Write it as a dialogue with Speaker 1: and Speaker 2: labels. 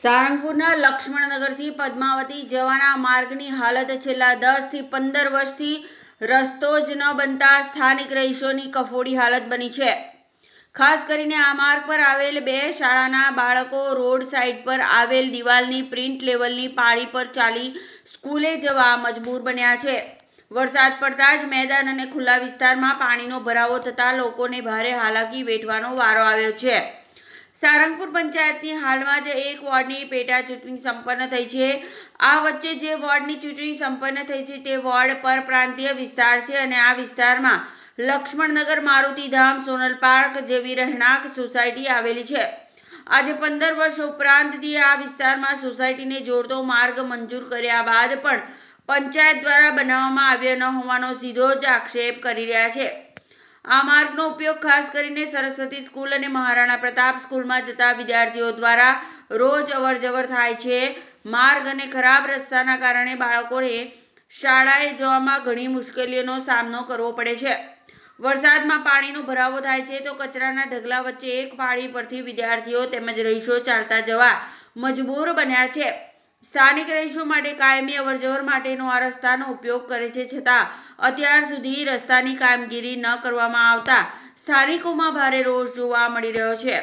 Speaker 1: સારંગપુરના લક્ષ્મણનગરથી પદ્માવતી જવાના માર્ગની હાલત છેલ્લા દસથી પંદર વર્ષથી રસ્તો જ ન બનતા સ્થાનિક રહીશોની કફોડી હાલત બની છે. ખાસ કરીને આ માર્ગ પર આવેલ બે શાળાના બાળકો રોડ સાઈડ પર આવેલ દિવાલની પ્રિન્ટ લેવલની પાળી પર ચાલી સ્કૂલે જવા મજબૂર બન્યા છે. વરસાદ પડતા જ મેદાન અને ખુલ્લા વિસ્તારમાં પાણીનો ભરાવો થતાં લોકોને ભારે હાલાકી વેઠવાનો વારો આવ્યો છે. સારંગપુર પંચાયતની હાલમાં જ એક વોર્ડની પેટા ચૂંટણી સંપન્ન થઈ છે. આ વચ્ચે જે વોર્ડની ચૂંટણી સંપન્ન થઈ છે તે વોર્ડ પર પ્રાંતીય વિસ્તાર છે અને આ વિસ્તારમાં લક્ષ્મણનગર મારુતિધામ સોનલ પાર્ક જેવી રહેણાંક સોસાયટી આવેલી છે. આજે પંદર વર્ષ ઉપરાંતથી આ વિસ્તારમાં સોસાયટીને જોડતો માર્ગ મંજૂર કર્યા બાદ પણ પંચાયત દ્વારા બનાવવામાં આવ્યો ન હોવાનો સીધો જ આક્ષેપ કરી રહ્યા છે. આ માર્ગનો ઉપયોગ ખાસ કરીને સરસ્વતી સ્કૂલ અને મહારાણા પ્રતાપ સ્કૂલમાં જતા વિદ્યાર્થીઓ દ્વારા રોજ અવરજવર થાય છે. માર્ગ અને ખરાબ રસ્તાના કારણે બાળકોને શાળાએ જવામાં ઘણી મુશ્કેલીઓનો સામનો કરવો પડે છે. વરસાદમાં પાણીનો ભરાવો થાય છે તો કચરાના ઢગલા વચ્ચે એક પાળી પરથી વિદ્યાર્થીઓ તેમજ રહીશો ચાલતા જવા મજબૂર બન્યા છે. સ્થાનિક રહીશો માટે કાયમી અવરજવર માટેનો આ રસ્તાનો ઉપયોગ કરે છે, છતાં અત્યાર સુધી રસ્તાની કામગીરી ન કરવામાં આવતા સ્થાનિકોમાં ભારે રોષ જોવા મળી રહ્યો છે.